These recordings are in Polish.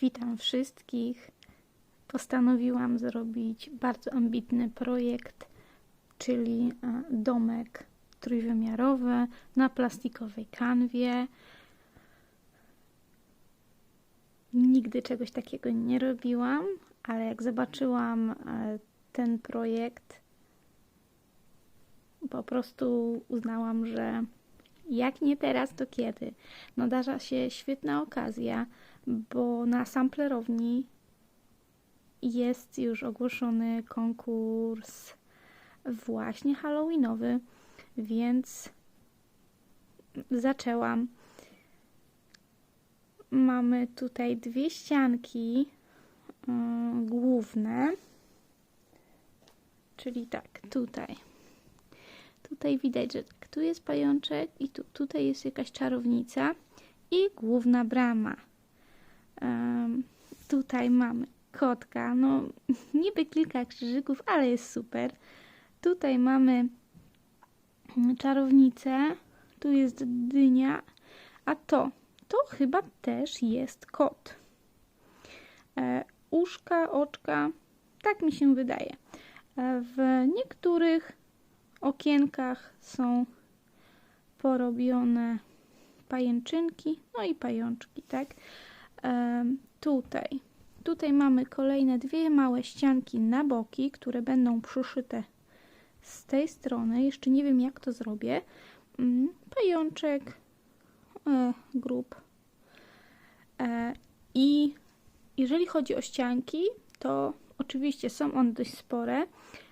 Witam wszystkich. Postanowiłam zrobić bardzo ambitny projekt, czyli e, domek trójwymiarowy na plastikowej kanwie. Nigdy czegoś takiego nie robiłam, ale jak zobaczyłam e, ten projekt, po prostu uznałam, że jak nie teraz, to kiedy? Nadarza się świetna okazja, bo na samplerowni jest już ogłoszony konkurs właśnie halloweenowy, więc zaczęłam. Mamy tutaj dwie ścianki yy, główne, czyli tak, tutaj. Tutaj widać, że tak, tu jest pajączek i tu, tutaj jest jakaś czarownica i główna brama. Tutaj mamy kotka, no niby kilka krzyżyków, ale jest super. Tutaj mamy czarownicę, tu jest dynia, a to, to chyba też jest kot. E, uszka, oczka, tak mi się wydaje. E, w niektórych okienkach są porobione pajęczynki, no i pajączki, tak? Tutaj, tutaj mamy kolejne dwie małe ścianki na boki, które będą przyszyte z tej strony. Jeszcze nie wiem, jak to zrobię. Mm, pajączek, e, grób. E, I jeżeli chodzi o ścianki, to oczywiście są one dość spore,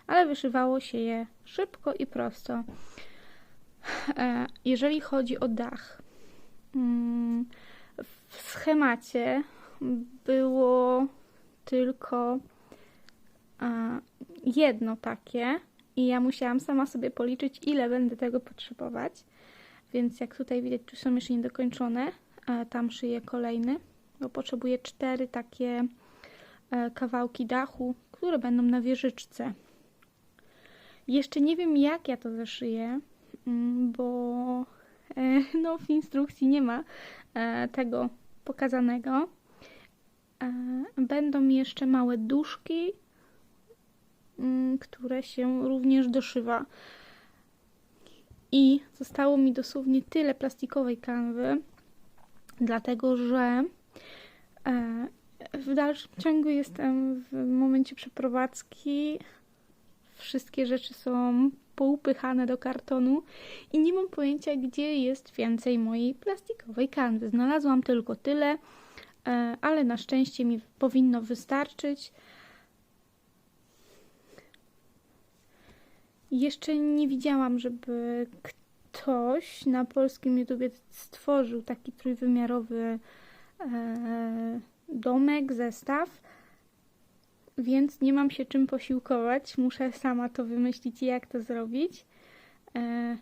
ale wyszywało się je szybko i prosto. E, jeżeli chodzi o dach, mm, w schemacie było tylko jedno takie i ja musiałam sama sobie policzyć, ile będę tego potrzebować. Więc jak tutaj widać, tu są jeszcze niedokończone. Tam szyję kolejny, bo potrzebuję cztery takie e, kawałki dachu, które będą na wieżyczce. Jeszcze nie wiem, jak ja to zaszyję, mm, bo e, no, w instrukcji nie ma e, tego pokazanego. Będą jeszcze małe duszki, mm, które się również doszywa. I zostało mi dosłownie tyle plastikowej kanwy, dlatego że w dalszym ciągu jestem w momencie przeprowadzki wszystkie rzeczy są poupychane do kartonu i nie mam pojęcia, gdzie jest więcej mojej plastikowej kanwy. Znalazłam tylko tyle, e, ale na szczęście mi powinno wystarczyć. Jeszcze nie widziałam, żeby ktoś na polskim YouTubie stworzył taki trójwymiarowy e, domek, zestaw więc nie mam się czym posiłkować. Muszę sama to wymyślić, jak to zrobić. E,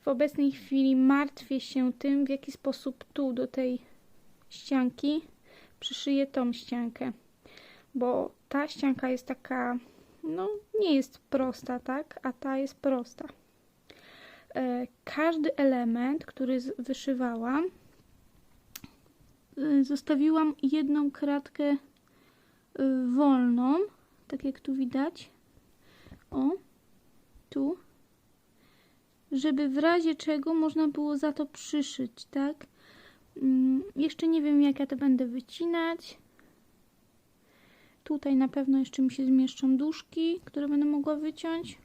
w obecnej chwili martwię się tym, w jaki sposób tu do tej ścianki przyszyję tą ściankę, bo ta ścianka jest taka, no nie jest prosta, tak, a ta jest prosta. E, każdy element, który wyszywałam, e, zostawiłam jedną kratkę Y, wolną, tak jak tu widać. O, tu. Żeby w razie czego można było za to przyszyć, tak? Mm, jeszcze nie wiem, jak ja to będę wycinać. Tutaj na pewno jeszcze mi się zmieszczą duszki, które będę mogła wyciąć.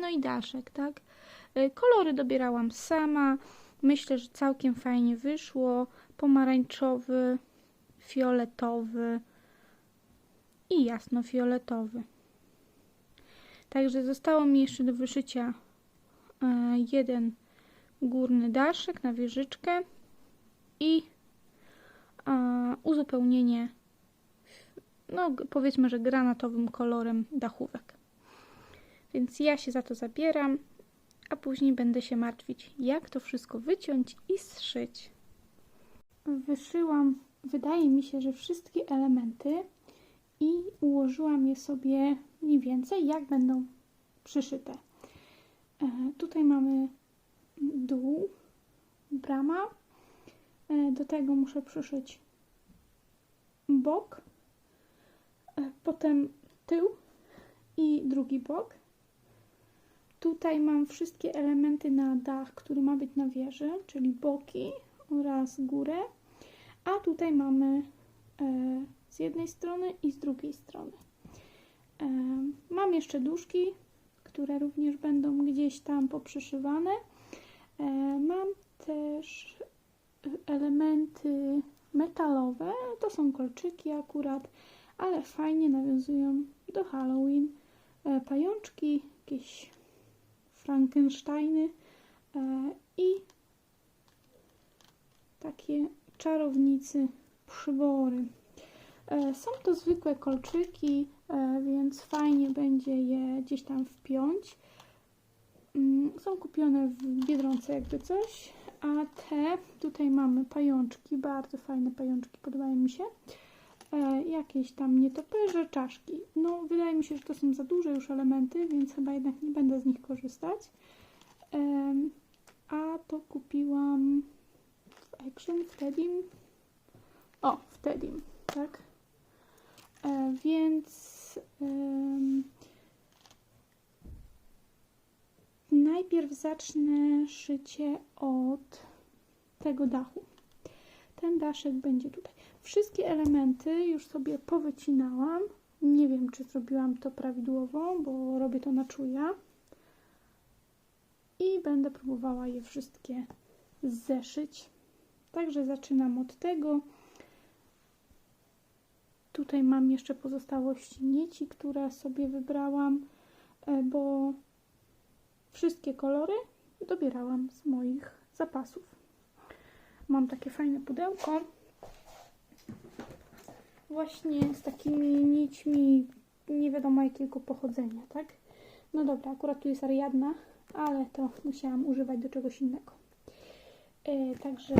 No i daszek, tak? Y, kolory dobierałam sama. Myślę, że całkiem fajnie wyszło. Pomarańczowy, fioletowy, i jasno-fioletowy. Także zostało mi jeszcze do wyszycia e, jeden górny daszek na wieżyczkę i e, uzupełnienie no powiedzmy, że granatowym kolorem dachówek. Więc ja się za to zabieram, a później będę się martwić, jak to wszystko wyciąć i zszyć. Wyszyłam, wydaje mi się, że wszystkie elementy i ułożyłam je sobie mniej więcej, jak będą przyszyte. E, tutaj mamy dół, brama. E, do tego muszę przyszyć bok, e, potem tył i drugi bok. Tutaj mam wszystkie elementy na dach, który ma być na wieży, czyli boki oraz górę. A tutaj mamy z jednej strony i z drugiej strony. Mam jeszcze duszki, które również będą gdzieś tam poprzyszywane. Mam też elementy metalowe, to są kolczyki akurat, ale fajnie nawiązują do Halloween. E, pajączki, jakieś Frankensteiny e, i takie czarownicy przybory. E, Są to zwykłe kolczyki, e, więc fajnie będzie je gdzieś tam wpiąć. Mm, Są kupione w Biedronce jakby coś, a te, tutaj mamy pajączki, bardzo fajne pajączki, podobają mi się. E, Jakieś tam nietoperze, czaszki. No, wydaje mi się, że to są za duże już elementy, więc chyba jednak nie będę z nich korzystać. A to kupiłam w Action, w Tedim. O, w Tedim, tak. E, więc najpierw zacznę szycie od tego dachu. Ten daszek będzie tutaj. Wszystkie elementy już sobie powycinałam. Nie wiem, czy zrobiłam to prawidłowo, bo robię to na czuja. I będę próbowała je wszystkie zeszyć. Także zaczynam od tego. Tutaj mam jeszcze pozostałości nici, które sobie wybrałam, e, bo wszystkie kolory dobierałam z moich zapasów. Mam takie fajne pudełko. Właśnie z takimi nićmi nie wiadomo jakiego pochodzenia, tak? No dobra, akurat tu jest Ariadna, ale to musiałam używać do czegoś innego. E, także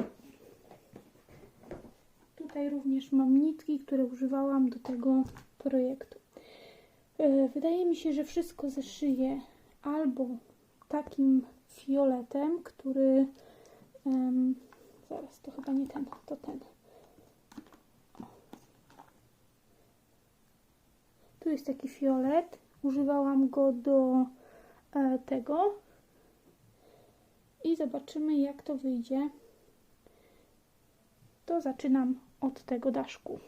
tutaj również mam nitki, które używałam do tego projektu. E, wydaje mi się, że wszystko zeszyję albo takim fioletem, który em, zaraz, to chyba nie ten, to ten. Tu jest taki fiolet. Używałam go do e, tego. I zobaczymy, jak to wyjdzie. To zaczynam od tego daszku.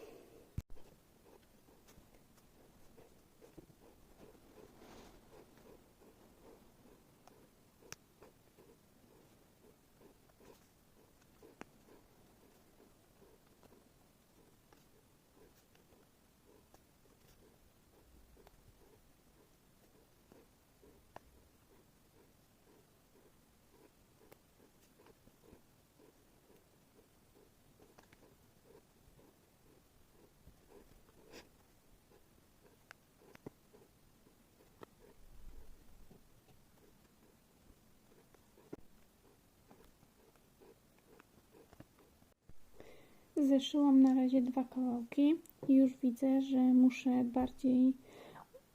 Zeszyłam na razie dwa kawałki i już widzę, że muszę bardziej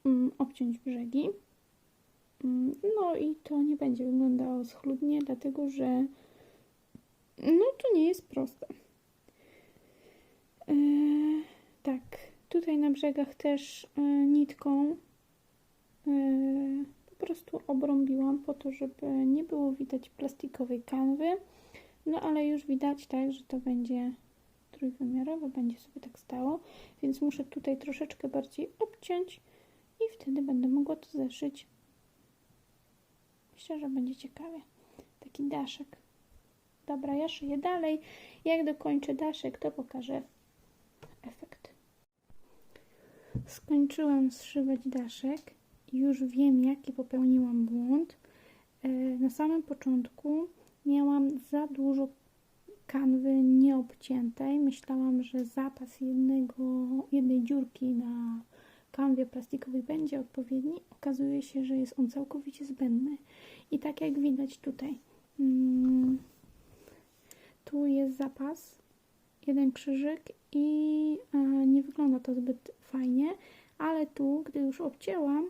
mm, obciąć brzegi. Mm, No i to nie będzie wyglądało schludnie, dlatego że no to nie jest proste. Eee, tak, tutaj na brzegach też e, nitką e, po prostu obrąbiłam po to, żeby nie było widać plastikowej kanwy. No ale już widać tak, że to będzie trójwymiarowe, będzie sobie tak stało, więc muszę tutaj troszeczkę bardziej obciąć i wtedy będę mogła to zeszyć. Myślę, że będzie ciekawie. Taki daszek. Dobra, ja szyję dalej. Jak dokończę daszek, to pokażę efekt. Skończyłam zszywać daszek. Już wiem, jaki popełniłam błąd. E, Na samym początku miałam za dużo kanwy nieobciętej. Myślałam, że zapas jednego, jednej dziurki na kanwie plastikowej będzie odpowiedni. Okazuje się, że jest on całkowicie zbędny. I tak jak widać tutaj, mm, tu jest zapas, jeden krzyżyk i e, nie wygląda to zbyt fajnie, ale tu, gdy już obcięłam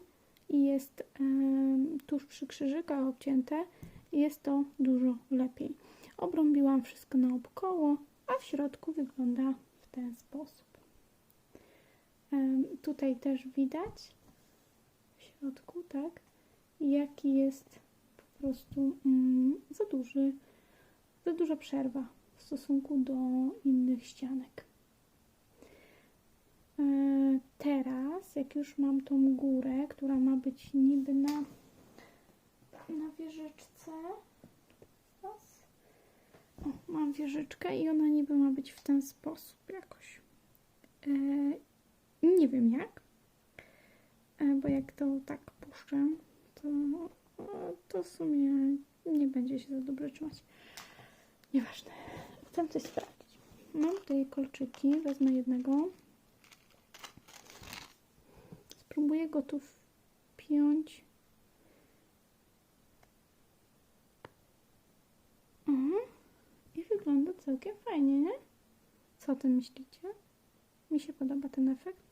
i jest e, tuż przy krzyżykach obcięte, jest to dużo lepiej. Obrąbiłam wszystko naokoło, a w środku wygląda w ten sposób. Tutaj też widać w środku, tak, jaki jest po prostu mm, za duży, za duża przerwa w stosunku do innych ścianek. E, Teraz, jak już mam tą górę, która ma być niby na, na wieżyczce. O, mam wieżyczkę i ona niby ma być w ten sposób jakoś. E, nie wiem jak, e, bo jak to tak puszczę, to, to w sumie nie będzie się za dobrze trzymać. Nieważne. Chcę coś sprawdzić. Mam tutaj kolczyki, wezmę jednego. Spróbuję go tu wpiąć. O, I wygląda całkiem fajnie, nie? Co o tym myślicie? Mi się podoba ten efekt.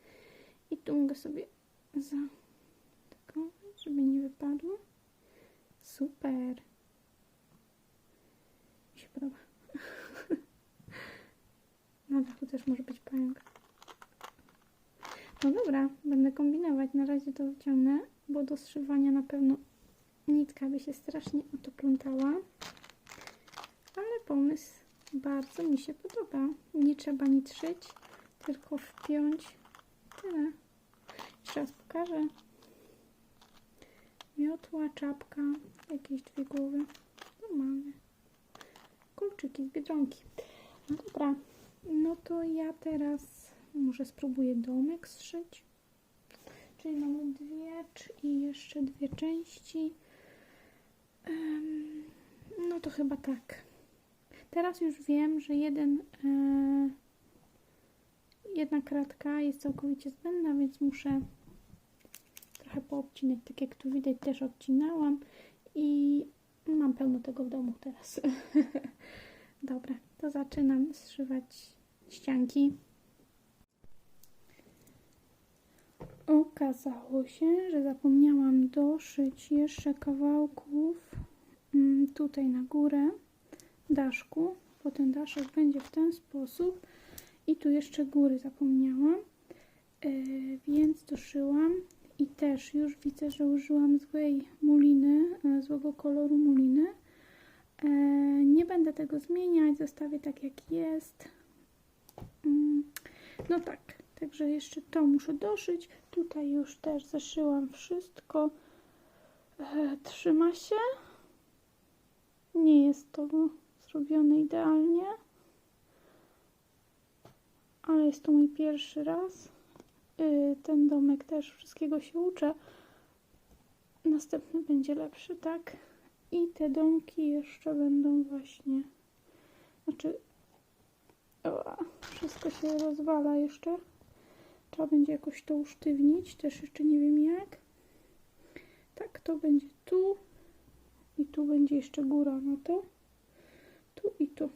I tu mogę sobie zaatakować, żeby nie wypadło. Super. Mi się podoba. Na dachu też może być pająk. No dobra, będę kombinować. Na razie to wyciągnę, bo do zszywania na pewno nitka by się strasznie o to plątała. Ale pomysł bardzo mi się podoba. Nie trzeba nic szyć, tylko wpiąć. Tyle. Jeszcze raz pokażę. Miotła, czapka, jakieś dwie głowy. Normalnie. Kolczyki z Biedronki. No dobra, no to ja teraz może spróbuję domek zszyć. Czyli mamy dwie i jeszcze dwie części. Em, no to chyba tak. Teraz już wiem, że jeden, e, jedna kratka jest całkowicie zbędna, więc muszę trochę poobcinać. Tak jak tu widać też odcinałam i mam pełno tego w domu teraz. Dobra, to zaczynam zszywać ścianki. Okazało się, że zapomniałam doszyć jeszcze kawałków mm, tutaj na górę daszku, bo ten daszek będzie w ten sposób i tu jeszcze góry zapomniałam, e, więc doszyłam i też już widzę, że użyłam złej muliny, e, złego koloru muliny. E, nie będę tego zmieniać, zostawię tak jak jest. Mm, No tak, także jeszcze to muszę doszyć. Tutaj już też zaszyłam wszystko. Trzyma się. Nie jest to zrobione idealnie, ale jest to mój pierwszy raz. Y, Ten domek też wszystkiego się uczę. Następny będzie lepszy, tak? I te domki jeszcze będą właśnie. Znaczy. O, wszystko się rozwala jeszcze. Trzeba będzie jakoś to usztywnić. Też jeszcze nie wiem jak. Tak, to będzie tu. I tu będzie jeszcze góra na to. Tu i tu.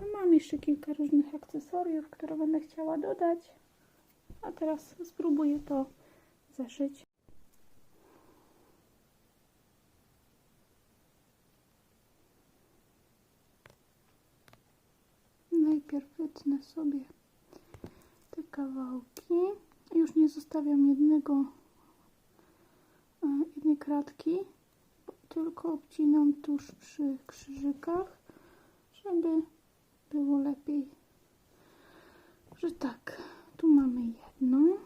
No mam jeszcze kilka różnych akcesoriów, które będę chciała dodać. A teraz spróbuję to zaszyć. Najpierw wytnę sobie te kawałki. Już nie zostawiam jednego, e, jednej kratki, tylko obcinam tuż przy krzyżykach, żeby było lepiej. Że tak, tu mamy jedno,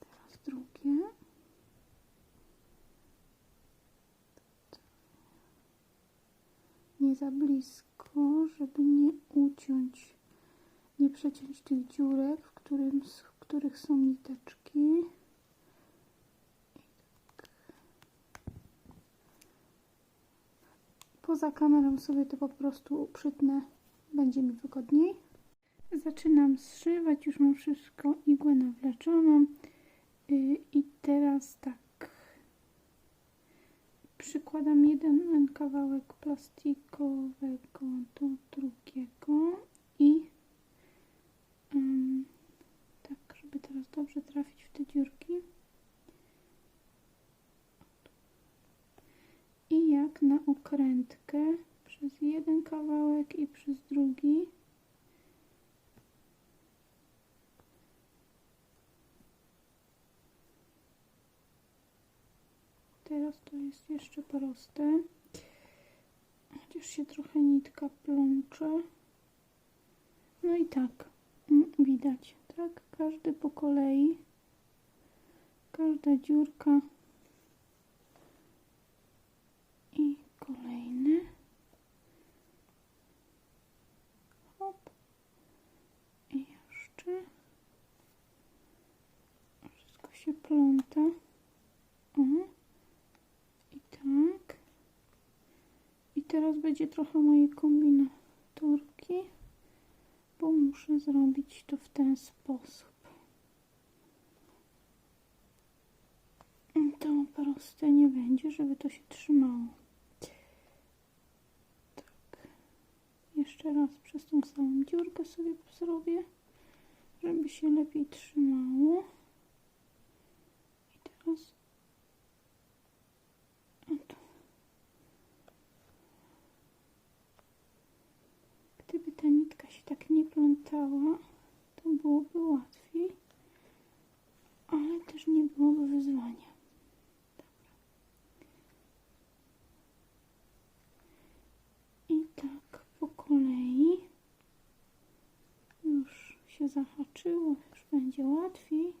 teraz drugie. Nie za blisko, żeby nie uciąć, nie przeciąć tych dziurek, w, którym, w których są niteczki. Poza kamerą sobie to po prostu przytnę, będzie mi wygodniej. Zaczynam zszywać, już mam wszystko, igłę nawleczoną yy, i teraz tak. Przykładam jeden kawałek plastikowego do drugiego i ym, tak, żeby teraz dobrze trafić w te dziurki. I jak na okrętkę przez jeden kawałek i przez drugi teraz to jest jeszcze proste. Chociaż się trochę nitka plącze. No i tak, mm, widać, tak? Każdy po kolei. Każda dziurka. I kolejny. Hop. I jeszcze. Wszystko się pląta. O. I tak. I teraz będzie trochę mojej kombinatorki, bo muszę zrobić to w ten sposób. To proste nie będzie, żeby to się trzymało. Tak. Jeszcze raz przez tą samą dziurkę sobie zrobię, żeby się lepiej trzymało. I teraz o tu. Gdyby ta nitka się to byłoby łatwiej, ale też nie byłoby wyzwania. I tak po kolei już się zahaczyło, już będzie łatwiej.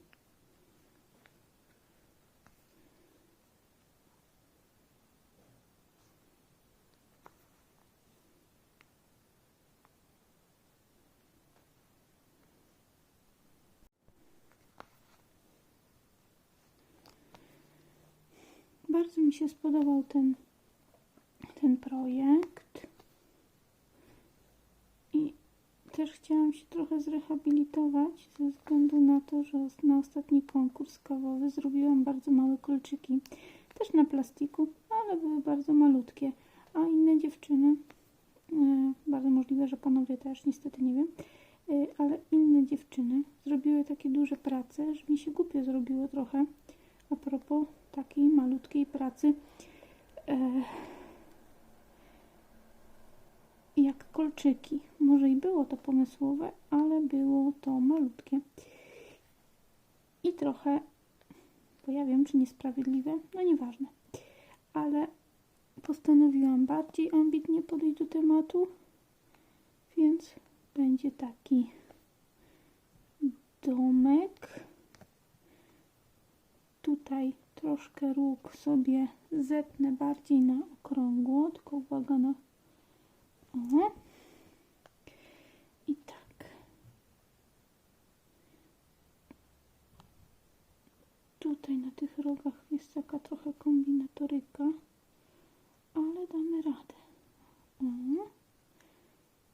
Bardzo mi się spodobał ten, ten projekt. I też chciałam się trochę zrehabilitować ze względu na to, że na ostatni konkurs kawowy zrobiłam bardzo małe kolczyki. Też na plastiku, ale były bardzo malutkie. A inne dziewczyny, e, bardzo możliwe, że panowie też, niestety nie wiem, e, ale inne dziewczyny zrobiły takie duże prace, że mi się głupio zrobiło trochę. A propos takiej malutkiej pracy. E, jak kolczyki. Może i było to pomysłowe, ale było to malutkie. I trochę, bo ja wiem, czy niesprawiedliwe, no nieważne. Ale postanowiłam bardziej ambitnie podejść do tematu, więc będzie taki domek. Tutaj troszkę róg sobie zetnę bardziej na okrągło, tylko uwaga na o. I tak. Tutaj na tych rogach jest taka trochę kombinatoryka, ale damy radę. O.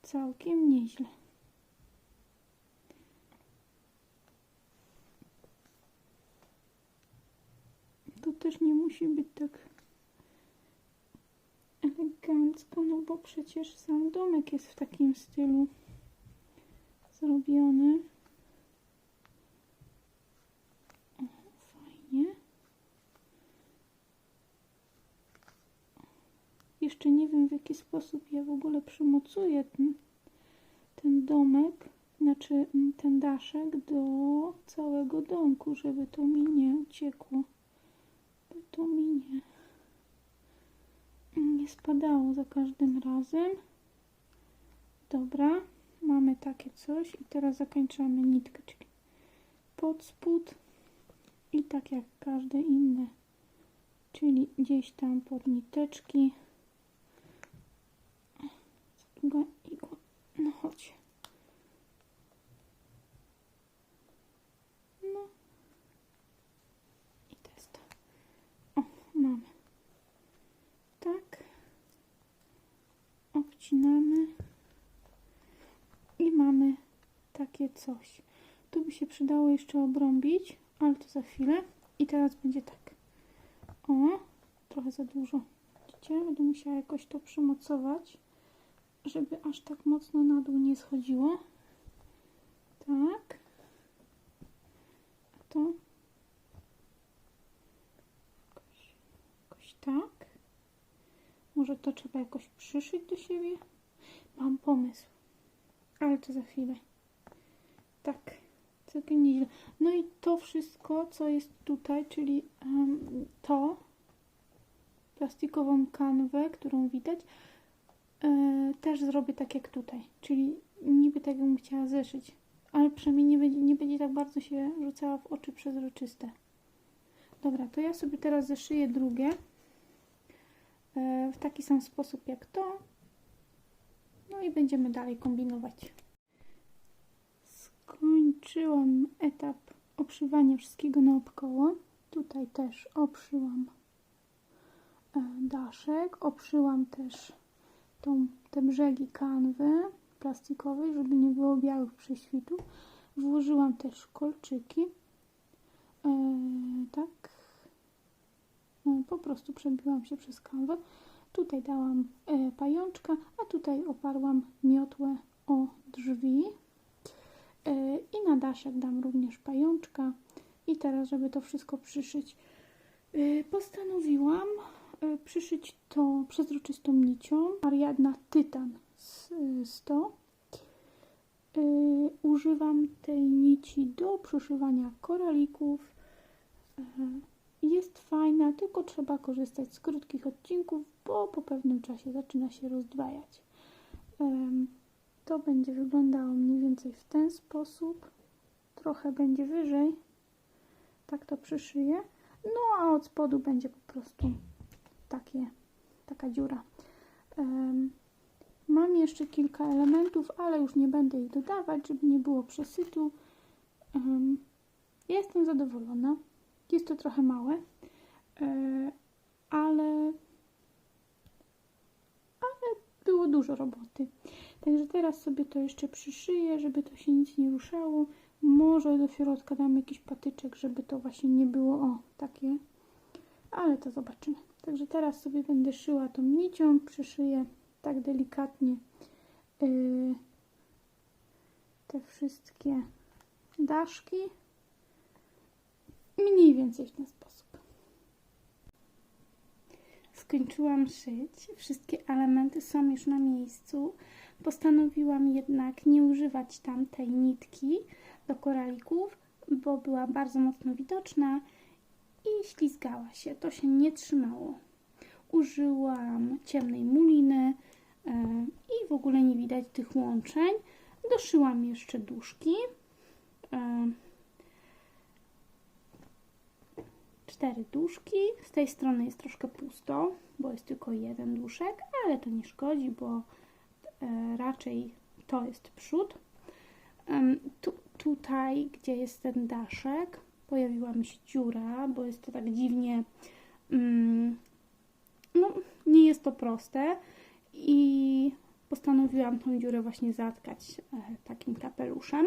Całkiem nieźle. To też nie musi być tak elegancko, no bo przecież sam domek jest w takim stylu zrobiony. O, fajnie. Jeszcze nie wiem w jaki sposób ja w ogóle przymocuję ten, ten domek, znaczy mm, ten daszek do całego domku, żeby to mi nie uciekło. By to mi nie nie spadało za każdym razem. Dobra, mamy takie coś i teraz zakończamy nitkę, czyli pod spód i tak jak każde inne, czyli gdzieś tam pod niteczki. Igła, igła. No chodź. No. I to jest to. O, mamy. Tak. Obcinamy. I mamy takie coś. Tu by się przydało jeszcze obrąbić, ale to za chwilę. I teraz będzie tak. O, trochę za dużo. Widzicie? Będę musiała jakoś to przymocować, żeby aż tak mocno na dół nie schodziło. Tak. A to jakoś, jakoś tak. Może to trzeba jakoś przyszyć do siebie? Mam pomysł. Ale to za chwilę. Tak. Całkiem nieźle. No i to wszystko, co jest tutaj, czyli em, to, plastikową kanwę, którą widać, e, też zrobię tak jak tutaj. Czyli niby tak bym chciała zeszyć, ale przynajmniej nie będzie, nie będzie tak bardzo się rzucała w oczy przezroczyste. Dobra, to ja sobie teraz zeszyję drugie e, w taki sam sposób jak to. No i będziemy dalej kombinować. Skończyłam etap obszywania wszystkiego naokoło. Tutaj też obszyłam e, daszek, obszyłam też tą, te brzegi kanwy plastikowej, żeby nie było białych prześwitów. Włożyłam też kolczyki. E, tak. E, po prostu przebiłam się przez kanwę. Tutaj dałam e, pajączka, a tutaj oparłam miotłę o drzwi. I na daszek dam również pajączka. I teraz, żeby to wszystko przyszyć, postanowiłam przyszyć to przezroczystą nicią Ariadna Tytan s- e, 100. E, Używam tej nici do przyszywania koralików. E, Jest fajna, tylko trzeba korzystać z krótkich odcinków, bo po pewnym czasie zaczyna się rozdwajać. To będzie wyglądało mniej więcej w ten sposób. Trochę będzie wyżej. Tak to przyszyję. No a od spodu będzie po prostu takie, taka dziura. Mam jeszcze kilka elementów, ale już nie będę ich dodawać, żeby nie było przesytu. Jestem zadowolona. Jest to trochę małe, e, ale, ale było dużo roboty. Także teraz sobie to jeszcze przyszyję, żeby to się nic nie ruszało. Może do środka dam jakiś patyczek, żeby to właśnie nie było o takie, ale to zobaczymy. Także teraz sobie będę szyła tą nicią, przyszyję tak delikatnie yy, te wszystkie daszki. Mniej więcej w ten sposób. Skończyłam szyć. Wszystkie elementy są już na miejscu. Postanowiłam jednak nie używać tamtej nitki do koralików, bo była bardzo mocno widoczna i ślizgała się. To się nie trzymało. Użyłam ciemnej muliny e, i w ogóle nie widać tych łączeń. Doszyłam jeszcze duszki. E, cztery duszki. Z tej strony jest troszkę pusto, bo jest tylko jeden duszek, ale to nie szkodzi, bo e, raczej to jest przód. Tu, tutaj, gdzie jest ten daszek, pojawiła mi się dziura, bo jest to tak dziwnie. Mm, no, nie jest to proste i postanowiłam tą dziurę właśnie zatkać e, takim kapeluszem.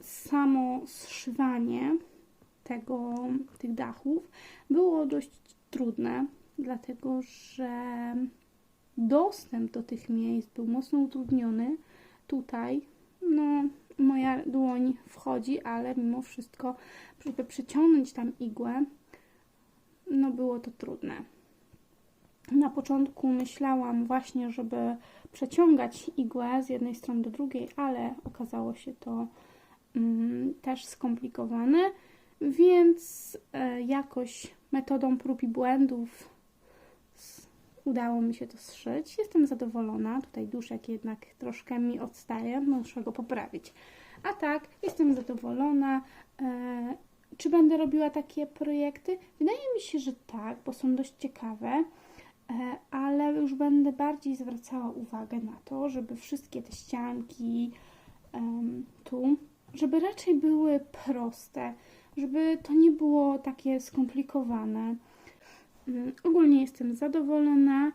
Samo zszywanie tego, tych dachów było dość trudne, dlatego że dostęp do tych miejsc był mocno utrudniony. Tutaj, no, moja dłoń wchodzi, ale mimo wszystko, żeby przyciągnąć tam igłę, no było to trudne. Na początku myślałam właśnie, żeby przeciągać igłę z jednej strony do drugiej, ale okazało się to mm, też skomplikowane, więc e, jakoś metodą prób i błędów udało mi się to zszyć. Jestem zadowolona. Tutaj duszek jednak troszkę mi odstaje, muszę go poprawić. A tak, jestem zadowolona. E, czy będę robiła takie projekty? Wydaje mi się, że tak, bo są dość ciekawe, e, ale już będę bardziej zwracała uwagę na to, żeby wszystkie te ścianki tu, żeby raczej były proste, żeby to nie było takie skomplikowane. Mm, Ogólnie jestem zadowolona.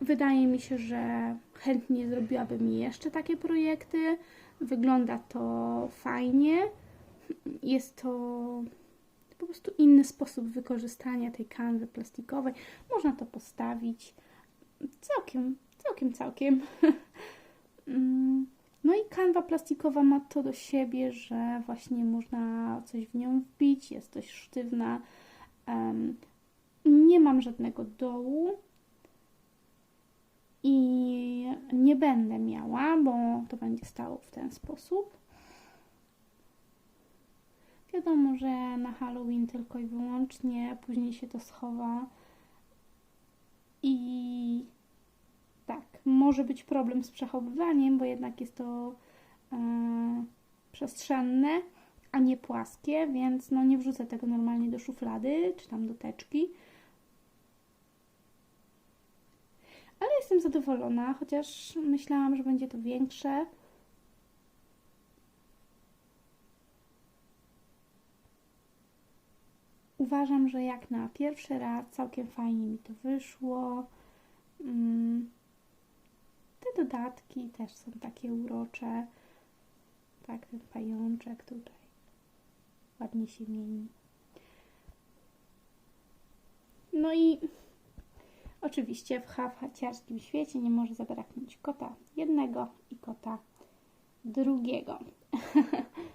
Wydaje mi się, że chętnie zrobiłabym jeszcze takie projekty. Wygląda to fajnie. Jest to po prostu inny sposób wykorzystania tej kanwy plastikowej. Można to postawić całkiem, całkiem, całkiem. Mm, No i kanwa plastikowa ma to do siebie, że właśnie można coś w nią wbić, jest dość sztywna. Nie mam żadnego dołu i nie będę miała, bo to będzie stało w ten sposób. Wiadomo, że na Halloween tylko i wyłącznie, później się to schowa. I tak, może być problem z przechowywaniem, bo jednak jest to e, przestrzenne, a nie płaskie, więc no nie wrzucę tego normalnie do szuflady czy tam do teczki. Ale jestem zadowolona, chociaż myślałam, że będzie to większe. Uważam, że jak na pierwszy raz całkiem fajnie mi to wyszło. Mm. Te dodatki też są takie urocze. Tak, ten pajączek tutaj ładnie się mieni. No i oczywiście w haciarskim świecie nie może zabraknąć kota jednego i kota drugiego.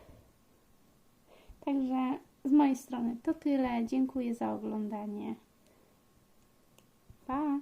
Także z mojej strony to tyle. Dziękuję za oglądanie. Pa!